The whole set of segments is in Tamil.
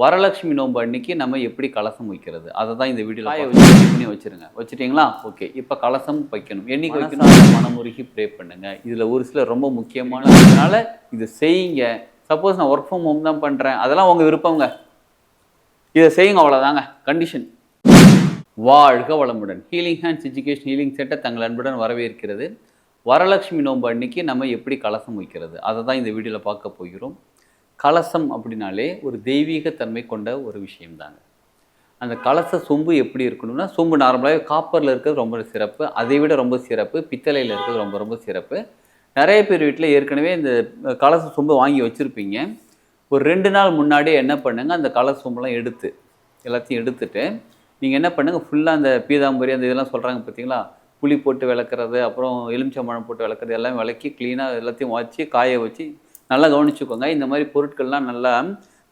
வரலட்சுமி நோன்பு அன்னைக்கு நம்ம எப்படி கலசம் வைக்கிறது? அதை தான் இந்த ready பண்ணி வச்சிருங்க. வச்சுட்டீங்களா? ஓகே. இப்போ கலசம் வைக்கணும். என்னைக்கு வைக்கணும்? மனமுருகி ப்ரே பண்ணுங்க. இதில் ஒரு சில ரொம்ப முக்கியமான அதனால இது செய்யுங்க. சப்போஸ் நான் ஒர்க் ஃப்ரம் ஹோம் தான் பண்ணுறேன் அதெல்லாம் உங்கள் விருப்பங்க. இதை செய்யுங்க அவ்வளோதாங்க கண்டிஷன் வாழ்க வளமுடன். ஹீலிங் ஹேண்ட்ஸ் எஜுகேஷன் ஹீலிங் செட்டை தங்கள் அன்புடன் வரவேற்கிறது. வரலட்சுமி நோன்பு அன்னைக்கு நம்ம எப்படி கலசம் வைக்கிறது? அதை தான் இந்த வீடியோவில் பார்க்க போகிறோம். கலசம் அப்படின்னாலே ஒரு தெய்வீக தன்மை கொண்ட ஒரு விஷயம்தாங்க. அந்த கலச சொம்பு எப்படி இருக்கணும்னா சொம்பு நார்மலாகவே காப்பரில் இருக்கிறது ரொம்ப சிறப்பு அதை விட ரொம்ப சிறப்பு பித்தளையில் இருக்கிறது ரொம்ப ரொம்ப சிறப்பு. நிறைய பேர் வீட்டில் ஏற்கனவே இந்த கலச சொம்பு வாங்கி வச்சுருப்பீங்க. ஒரு ரெண்டு நாள் முன்னாடியே என்ன பண்ணுங்கள் அந்த கலச சொம்பெல்லாம் எடுத்து எல்லாத்தையும் எடுத்துட்டு நீங்கள் என்ன பண்ணுங்கள் ஃபுல்லாக அந்த பீதாம்பரி அந்த இதெல்லாம் சொல்கிறாங்க பார்த்தீங்களா புளி போட்டு விளக்குறது அப்புறம் எலுமிச்சம்பழம் போட்டு விளக்குறது எல்லாம் விளக்கி க்ளீனாக எல்லாத்தையும் வச்சு காய வச்சு நல்லா கவனிச்சுக்கோங்க. இந்த மாதிரி பொருட்கள்லாம் நல்லா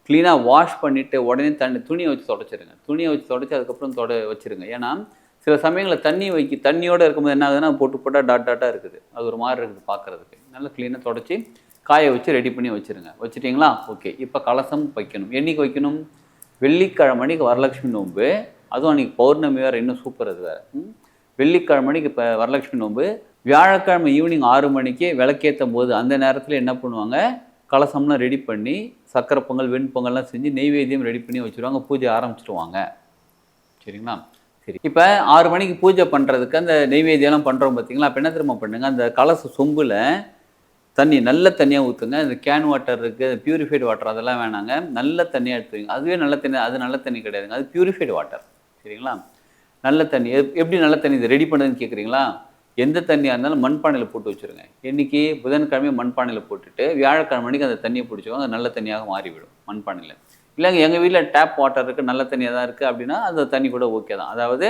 க்ளீனாக வாஷ் பண்ணிவிட்டு உடனே தண்ணி துணியை வச்சு தொடச்சிருங்க. துணியை வச்சு தொடச்சி அதுக்கப்புறம் தொட வச்சுருங்க. ஏன்னா சில சமயங்களில் தண்ணி வைக்க தண்ணியோடு இருக்கும்போது என்ன ஆகுதுன்னா போட்டு போட்டால் டாட் டாட்டாக இருக்குது. அது ஒரு மாதிரி இருக்குது பார்க்குறதுக்கு. நல்லா க்ளீனாக தொடச்சி காய வச்சு ரெடி பண்ணி வச்சுருங்க. வச்சுட்டிங்களா? ஓகே இப்போ கலசம் வைக்கணும். என்றைக்கு வைக்கணும்? வெள்ளிக்கிழமணிக்கு வரலட்சுமி நோன்பு. அதுவும் அன்றைக்கி பௌர்ணமி வேறு இன்னும் சூப்பர் அது வேறு. ம்? இப்போ வரலட்சுமி நோன்பு. வியாழக்கிழமை ஈவினிங் ஆறு மணிக்கு விளக்கேற்றும் போது அந்த நேரத்தில் என்ன பண்ணுவாங்க? கலசம்லாம் ரெடி பண்ணி சக்கரை பொங்கல் வெண்பொங்கல்லாம் செஞ்சு நெய்வேத்தியம் ரெடி பண்ணி வச்சுருவாங்க. பூஜை ஆரம்பிச்சிடுவாங்க சரிங்களா? சரி. இப்போ ஆறு மணிக்கு பூஜை பண்ணுறதுக்கு அந்த நெய்வேத்தியம்லாம் பண்ணுறோம் பார்த்தீங்களா அப்போ என்ன திரும்ப பண்ணுங்கள் அந்த கலச சொம்பில் தண்ணி நல்ல தண்ணியாக ஊற்றுங்க இந்த கேன் வாட்டர் இருக்குது பியூரிஃபைடு வாட்டர் அதெல்லாம் வேணாங்க. நல்ல தண்ணியாக எடுத்துங்க அதுவே நல்ல தண்ணி அது நல்ல தண்ணி கிடையாதுங்க. அது பியூரிஃபைடு வாட்டர் சரிங்களா? நல்ல தண்ணி. எப்- எப்படி நல்ல தண்ணி? இதை ரெடி பண்ணுதுன்னு கேட்குறீங்களா எந்த தண்ணியாக இருந்தாலும் மண்பானையில் போட்டு வச்சுருங்க. இன்றைக்கி புதன்கிழமை மண்பானையில் போட்டுட்டு வியாழக்கிழமை மணிக்கு அந்த தண்ணியை பிடிச்சிக்கோங்க. அது நல்ல தண்ணியாக மாறிவிடும் மண்பானையில். இல்லைங்க எங்கள் வீட்டில் டேப் வாட்டர் இருக்குது நல்ல தண்ணியாக தான் இருக்குது அப்படின்னா அந்த தண்ணி கூட ஓகே தான். அதாவது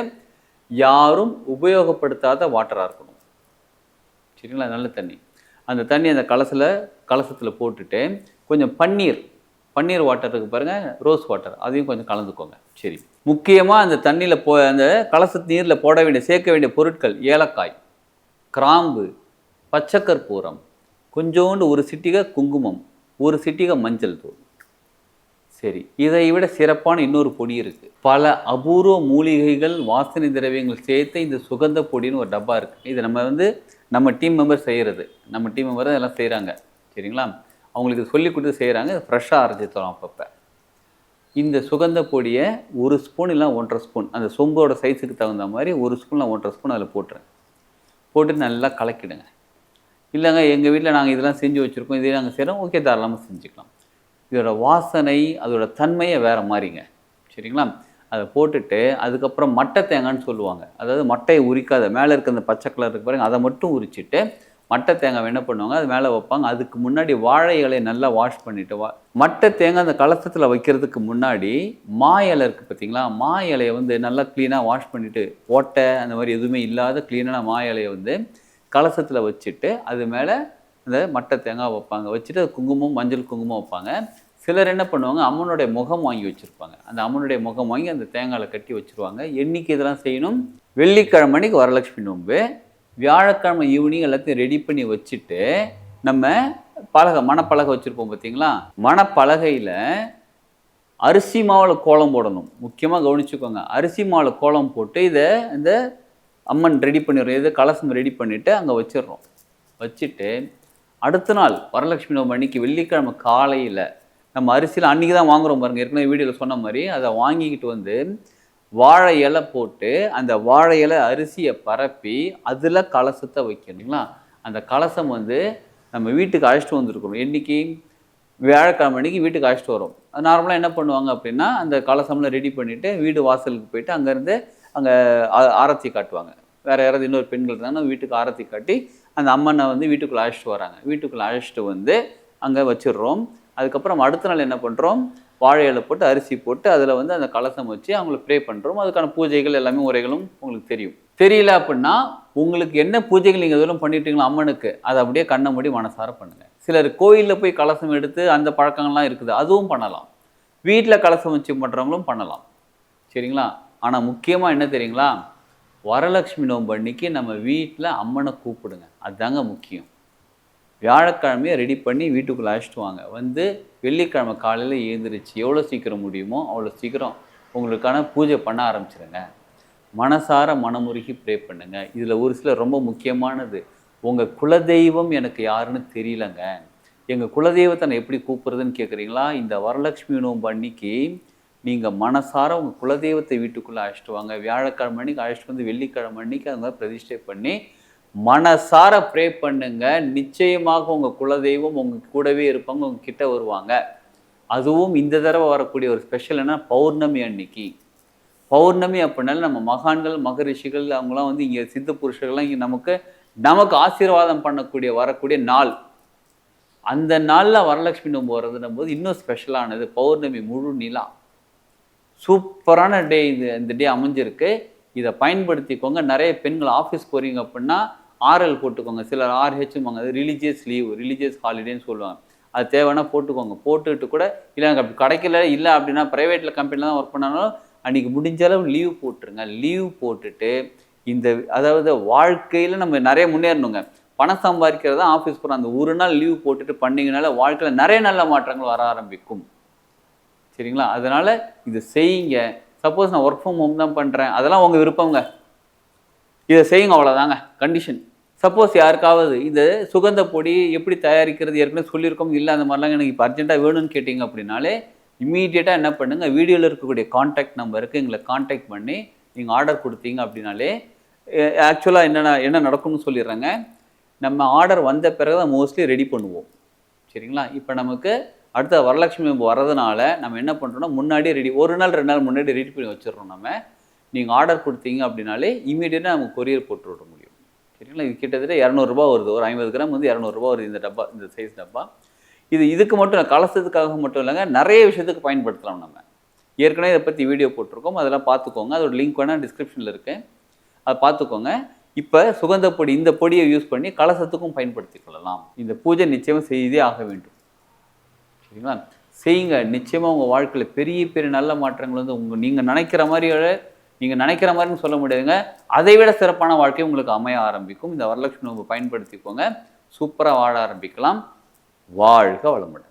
யாரும் உபயோகப்படுத்தாத வாட்டராக இருக்கணும். சரிங்களா? நல்ல தண்ணி. அந்த தண்ணி அந்த கலசில் கலசத்தில் போட்டுட்டு கொஞ்சம் பன்னீர் பன்னீர் வாட்டர் இருக்குது பாருங்கள் ரோஸ் வாட்டர் அதையும் கொஞ்சம் கலந்துக்கோங்க. சரி. முக்கியமாக அந்த தண்ணியில் போ அந்த கலச நீரில் போட வேண்டிய சேர்க்க வேண்டிய பொருட்கள் ஏலக்காய். கிராம்பு பச்சைக்கற்பூரம் கொஞ்சோண்டு ஒரு சிட்டிகை குங்குமம் ஒரு சிட்டிகை மஞ்சள் தூள். சரி இதை விட சிறப்பான இன்னொரு பொடி இருக்கு. பல அபூர்வ மூலிகைகள் வாசனை திரவியங்கள் சேர்த்து இந்த சுகந்த பொடின்னு ஒரு டப்பா இருக்கு. இது நம்ம வந்து நம்ம டீம் மெம்பர் செய்கிறது நம்ம டீம் மெம்பர் தான் எல்லாம் செய்கிறாங்க சரிங்களா? அவங்களுக்கு சொல்லி கொடுத்து செய்கிறாங்க ஃப்ரெஷ்ஷாக அரைச்சி தரோம் அப்பப்போ. இந்த சுகந்த பொடியை ஒரு ஸ்பூன் இல்லை ஒன்றரை ஸ்பூன் அந்த சொம்போட சைஸுக்கு தகுந்த மாதிரி ஒரு ஸ்பூன் இல்லை ஒன்றரை ஸ்பூன் அதில் போட்டுறேன் போட்டு நல்லா கலக்கிடுங்க. இல்லைங்க எங்கள் வீட்டில் நாங்கள் இதெல்லாம் செஞ்சு வச்சுருக்கோம். இதே நாங்கள் செய்கிறோம் ஓகே தாராளமாக செஞ்சுக்கலாம். இதோட வாசனை அதோட தன்மையை வேறு மாதிரிங்க சரிங்களா? அதை போட்டுட்டு அதுக்கப்புறம் மட்டை தேங்காய்னு சொல்லுவாங்க. அதாவது மட்டையை உரிக்காத மேலே இருக்க அந்த பச்சை கலர் இருக்கு பாருங்க அதை மட்டும் உரிச்சிட்டு மட்டை தேங்காய் என்ன பண்ணுவாங்க? அது மேலே வைப்பாங்க. அதுக்கு முன்னாடி வாழை இலையை நல்லா வாஷ் பண்ணிட்டு வா மட்டை தேங்காய் அந்த கலசத்தில் வைக்கிறதுக்கு முன்னாடி மா இலை இருக்குது பார்த்தீங்களா? மா இலையை வந்து நல்லா க்ளீனாக வாஷ் பண்ணிவிட்டு ஓட்டை அந்த மாதிரி எதுவுமே இல்லாத க்ளீனான மா இலையை வந்து கலசத்தில் வச்சுட்டு அது மேலே அந்த மட்டை தேங்காய் வைப்பாங்க. வச்சுட்டு அது குங்குமம் மஞ்சள் குங்குமம் வைப்பாங்க. சிலர் என்ன பண்ணுவாங்க? அம்மனுடைய முகம் வாங்கி வச்சுருப்பாங்க. அந்த அம்மனுடைய முகம் வாங்கி அந்த தேங்காயில் கட்டி வச்சுருவாங்க. என்றைக்கு இதெல்லாம் செய்யணும்? வெள்ளிக்கிழமை வரலட்சுமி நோன்பு. வியாழக்கிழமை ஈவினிங் எல்லாத்தையும் ரெடி பண்ணி வச்சுட்டு நம்ம பலகை மணப்பலகை வச்சுருப்போம் பார்த்தீங்களா? மணப்பலகையில் அரிசி மாவில் கோலம் போடணும். முக்கியமாக கவனிச்சுக்கோங்க. அரிசி மாவில் கோலம் போட்டு இதை இந்த அம்மன் ரெடி பண்ணிடுறோம். இதை கலசம் ரெடி பண்ணிவிட்டு அங்கே வச்சிடுறோம். வச்சுட்டு அடுத்த நாள் வரலட்சுமி நோம்பு அன்னைக்கு வெள்ளிக்கிழமை காலையில் நம்ம அரிசியில் அன்றைக்கி தான் வாங்குறோம் பாருங்கள் ஏற்கனவே வீடியோவில் சொன்ன மாதிரி. அதை வாங்கிக்கிட்டு வந்து வாழை இலை போட்டு அந்த வாழை இலை அரிசியை பரப்பி அதில் கலசத்தை வைக்கணுங்களா அந்த கலசம் வந்து நம்ம வீட்டுக்கு அழைச்சிட்டு வந்துருக்கணும். என்னைக்கு? வியாழக்கிழமை அன்னைக்கு வீட்டுக்கு அழைச்சிட்டு வரோம். நார்மலாக என்ன பண்ணுவாங்க அப்படின்னா அந்த கலசம்லாம் ரெடி பண்ணிவிட்டு வீடு வாசலுக்கு போயிட்டு அங்கேருந்து அங்கே ஆரத்தி காட்டுவாங்க. வேறு யாராவது இன்னொரு பெண்கள் இருந்தாங்கன்னா வீட்டுக்கு ஆரத்தி காட்டி அந்த அம்மனை வந்து வீட்டுக்குள்ளே அழைச்சிட்டு வராங்க. வீட்டுக்குள்ளே அழைச்சிட்டு வந்து அங்கே வச்சிடுறோம். அதுக்கப்புறம் அடுத்த நாள் என்ன பண்ணுறோம் வாழை இலை போட்டு அரிசி போட்டு அதில் வந்து அந்த கலசம் வச்சு அவங்கள ப்ரே பண்ணுறோம் அதுக்கான பூஜைகள் எல்லாமே உரைகளும் உங்களுக்கு தெரியும். தெரியல அப்படின்னா உங்களுக்கு என்ன பூஜைகள் நீங்கள் எதுவும் பண்ணிட்டீங்களோ அம்மனுக்கு அதை அப்படியே கண்ணை மூடி மனசார பண்ணுங்கள் சிலர் கோயிலில் போய் கலசம் எடுத்து அந்த பழக்கங்கள்லாம் இருக்குது. அதுவும் பண்ணலாம். வீட்டில் கலசம் வச்சு பண்ணுறவங்களும் பண்ணலாம். சரிங்களா? ஆனால் முக்கியமாக என்ன தெரியுங்களா? வரலட்சுமி நோம்பு அன்னைக்கு நம்ம வீட்டில் அம்மனை கூப்பிடுங்க. அதுதாங்க முக்கியம். வியாழக்கிழமையை ரெடி பண்ணி வீட்டுக்குள்ளே அழைச்சிட்டு வாங்க வந்து வெள்ளிக்கிழமை காலையில் எழுந்திரிச்சு எவ்வளோ சீக்கிரம் முடியுமோ அவ்வளோ சீக்கிரம் உங்களுக்கான பூஜை பண்ண ஆரம்பிச்சிருங்க. மனசார மனமுருகி ப்ரே பண்ணுங்க. இதில் ஒரு சில ரொம்ப முக்கியமானது. உங்கள் குலதெய்வம் எனக்கு யாருன்னு தெரியலங்க. எங்கள் குலதெய்வத்தை நான் எப்படி கூப்பிட்றதுன்னு கேட்குறீங்களா இந்த வரலட்சுமி நோன்பு அன்னைக்கு நீங்கள் மனசார உங்கள் குலதெய்வத்தை வீட்டுக்குள்ளே அழைச்சிட்டு வாங்க. வியாழக்கிழமை அன்னைக்கு அழைச்சிட்டு வந்து வெள்ளிக்கிழமை அன்னைக்கு அந்த மாதிரி பிரதிஷ்டை பண்ணி மனசார ப்ரே பண்ணுங்க. நிச்சயமாக உங்கள் குலதெய்வம் உங்கள் கூடவே இருப்பாங்க உங்க கிட்ட வருவாங்க. அதுவும் இந்த தடவை வரக்கூடிய ஒரு ஸ்பெஷல் என்ன பௌர்ணமி அன்னைக்கு. பௌர்ணமி அப்படின்னால நம்ம மகான்கள் மகரிஷிகள் அவங்களாம் வந்து இங்கே சித்த புருஷர்கள்லாம் இங்கே நமக்கு நமக்கு ஆசீர்வாதம் பண்ணக்கூடிய வரக்கூடிய நாள். அந்த நாளில் வரலட்சுமி நோம்பு வர்றதுன்னும் போது இன்னும் ஸ்பெஷலானது பௌர்ணமி முழு நிலா. சூப்பரான டே இது இந்த டே அமைஞ்சிருக்கு. இதை பயன்படுத்திக்கோங்க. நிறைய பெண்கள் ஆஃபீஸ் போகிறீங்க அப்படின்னா ஆர்எல் போட்டுக்கோங்க. சிலர் ஆர்ஹெச்மாங்க அது ரிலீஜியஸ் லீவ் ரிலீஜியஸ் ஹாலிடேன்னு சொல்லுவாங்க. அது தேவைன்னா போட்டுக்கோங்க. போட்டுட்டு கூட இல்லை எனக்கு அப்படி கிடைக்கல இல்லை அப்படின்னா ப்ரைவேட்டில் கம்பெனியில் தான் ஒர்க் பண்ணாலும் அன்றைக்கி முடிஞ்ச அளவு லீவ் போட்டுருங்க. லீவ் போட்டுட்டு இந்த அதாவது வாழ்க்கையில் நம்ம நிறைய முன்னேறணுங்க. பணம் சம்பாதிக்கிறது தான் ஆஃபீஸ் போகிற அந்த ஒரு நாள் லீவ் போட்டுட்டு பண்ணிங்கனால வாழ்க்கையில் நிறைய நல்ல மாற்றங்கள் வர ஆரம்பிக்கும். சரிங்களா? அதனால் இதை செய்யுங்க. சப்போஸ் நான் ஒர்க் ஃப்ரம் ஹோம் தான் பண்ணுறேன் அதெல்லாம் உங்கள் விருப்பங்க. இதை செய்யுங்க அவ்வளோதாங்க கண்டிஷன் சப்போஸ் யாருக்காவது இந்த சுகந்த பொடி எப்படி தயாரிக்கிறது? ஏற்கனவே சொல்லியிருக்கோம். இல்லை அந்த மாதிரிலாம் எனக்கு இப்போ அர்ஜென்ட்டாக வேணும்னு கேட்டிங்க அப்படின்னாலே இம்மீடியட்டாக என்ன பண்ணுங்கள் வீடியோவில் இருக்கக்கூடிய காண்டாக்ட் நம்பருக்கு எங்களை காண்டாக்ட் பண்ணி நீங்கள் ஆர்டர் கொடுத்தீங்க அப்படின்னாலே ஆக்சுவலாக என்னென்ன என்ன நடக்கும்னு சொல்லிடுறேங்க. நம்ம ஆர்டர் வந்த பிறகு தான் மோஸ்ட்லி ரெடி பண்ணுவோம். சரிங்களா? இப்போ நமக்கு அடுத்த வரலட்சுமி நோன்பு வரதுனால நம்ம என்ன பண்ணுறோம்னா முன்னாடியே ரெடி ஒரு நாள் ரெண்டு நாள் முன்னாடி ரெடி பண்ணி வச்சிடுறோம் நம்ம. நீங்கள் ஆர்டர் கொடுத்தீங்க அப்படின்னாலே இமீடியட்டாக நமக்கு கொரியர் போட்டு விட முடியும். சரிங்களா இது கிட்டத்தட்ட இரநூறுபா வருது. ஒரு ஐம்பது கிராம் வந்து இரநூறுபா வருது இந்த டப்பா இந்த சைஸ் டப்பா. இது இதுக்கு மட்டும் இல்லை கலசத்துக்காக மட்டும் இல்லைங்க நிறைய விஷயத்துக்கு பயன்படுத்தலாம் நம்ம. ஏற்கனவே இதை பற்றி வீடியோ போட்டிருக்கோம். அதெல்லாம் பார்த்துக்கோங்க. அதோட லிங்க் வேணால் டிஸ்கிரிப்ஷனில் இருக்குது அதை பார்த்துக்கோங்க. இப்போ சுகந்த பொடி இந்த பொடியை யூஸ் பண்ணி கலசத்துக்கும் பயன்படுத்தி கொள்ளலாம். இந்த பூஜை நிச்சயமாக செய்தே ஆக வேண்டும். சரிங்களா? செய்யுங்க. நிச்சயமாக உங்கள் வாழ்க்கையில் பெரிய பெரிய நல்ல மாற்றங்கள் வந்து உங்கள் நீங்கள் நினைக்கிற மாதிரியோட நீங்கள் நினைக்கிற மாதிரின்னு சொல்ல முடியாதுங்க. அதை விட சிறப்பான வாழ்க்கை உங்களுக்கு அமைய ஆரம்பிக்கும். இந்த வரலட்சுமி நோம்பு பயன்படுத்திக்கோங்க. சூப்பராக வாழ ஆரம்பிக்கலாம். வாழ்க வளமுடன்.